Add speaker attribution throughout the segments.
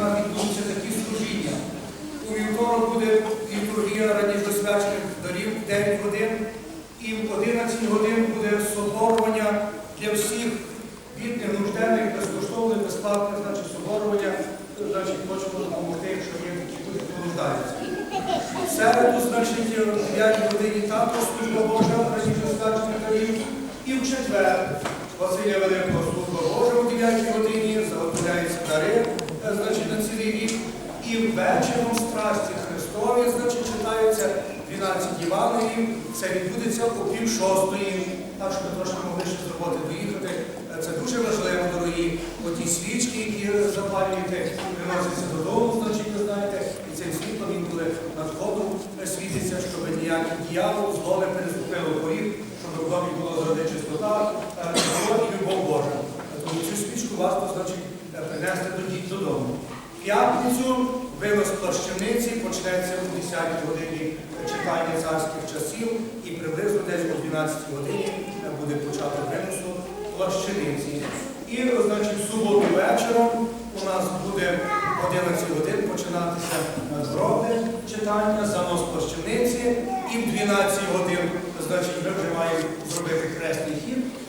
Speaker 1: нас відбудуться такі служіння. У вівторок буде літургія раніше свячених дарів 9 годин, і в 11 годин буде соборування для всіх бідних, нужденних, безкоштовне, безплатне, значить, соборування, значить, хочемо допомогти, якщо є такі нуждаються. В середу, значить, в 9 годині також служба Божа раніше свячених дарів. І в четвер Василя Великого служба Божа о 9 годині заготовляються дари, значить, на цілий рік. І вечором страсті Христові, значить, читаються 12 Євангеліїв. Це відбудеться о пів шостої. Так що ми трошки могли ще з роботи доїхати. Це дуже важливо, дорогі. Оті свічки, які запалюєте, приносяться додому, значить, ви знаєте, і цим світлом він буде над входом е, світиться, щоб ніякий дьявол, зло не переступило поріг, щоб в домі була завжди чистота, е, і любов Божа. Тому цю свічку варто, значить, принести дітей додому. В П'ятницю винос плащаниці почнеться о 10 годині читання царських часів і приблизно десь о 12 годині буде початок виносу плащаниці. І, значить, суботу вечором у нас буде о 11 годин починатися надгробне читання, занос плащаниці, і в 12 годин, значить, ми вже маємо зробити хресний хід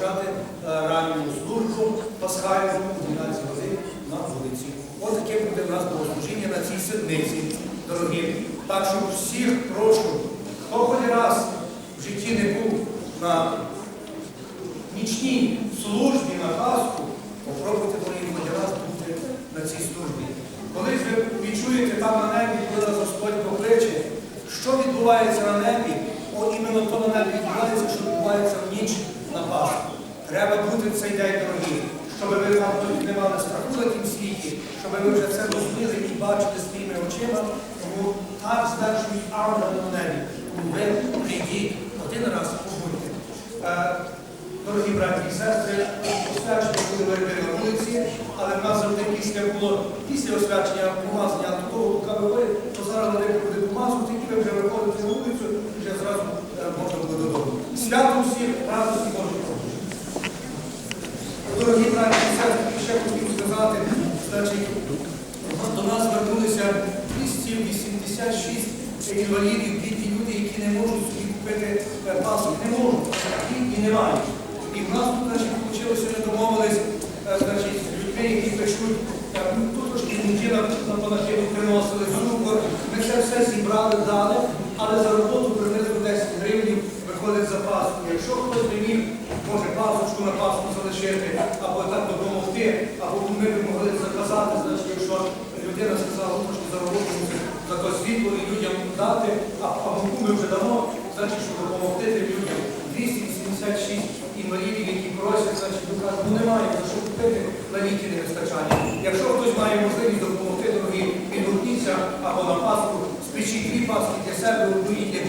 Speaker 1: і почати, почати е, ранню службу пасхальну о 12 годин на вулиці. Ось таке буде в нас богослужіння на цій седмиці, дорогі. Так що всіх прошу, хто хоч раз в житті не був на нічній службі на Пасху, попробуйте дорогі хоч раз бути на цій службі. Колись ви відчуєте там на небі, коли нас Господь покличе, що відбувається на небі, о іменно то на небі відбувається, що відбувається в ніч на Пасху. Треба бути в цей день, дорогі, щоб ви не мали страху на тім світі, щоб ви вже це розуміли і бачили своїми очима, тому так звершують ангели на небі. Тому ви прийдіть один раз побудьте. Е, Дорогі браті і сестри, освячення були верби на вулиці, але в нас завжди після було після освячення помазання того, поки ви вийшли, то зараз вони буде помазувати, і ви вже виходите на вулицю, і вже зразу е, можна буде додому. Свято всіх, радості Божої. Дорогі браті і сестри, ще хотів сказати, значить, до нас звернулися 286 інвалідів, бідні люди, які не можуть собі купити е, пасок, не можуть, і не мають. І в нас тут, значить, вийшло, ми домовились, е, значить, людьми, які пишуть, е, ну, тут трошки неділя на панахіду приносили, цукор, ми це все зібрали, дали, але за роботу приблизно 10 гривень виходить за паску. Якщо хтось не міг, може пасочку на паску залишити, або так допомогти, або ми б могли заказати, значить, якщо людина сказала, «Ну, трошки за роботу світло і людям дати, а, ми вже дамо, значить, щоб допомогти тим людям. 286 інвалідів, які просять, значить, ну, кажуть, ну немає за що купити, на ліки не вистачає. Якщо хтось має можливість допомогти, дорогі, відгукніться або на паску, спечіть дві паски для себе, одну і для.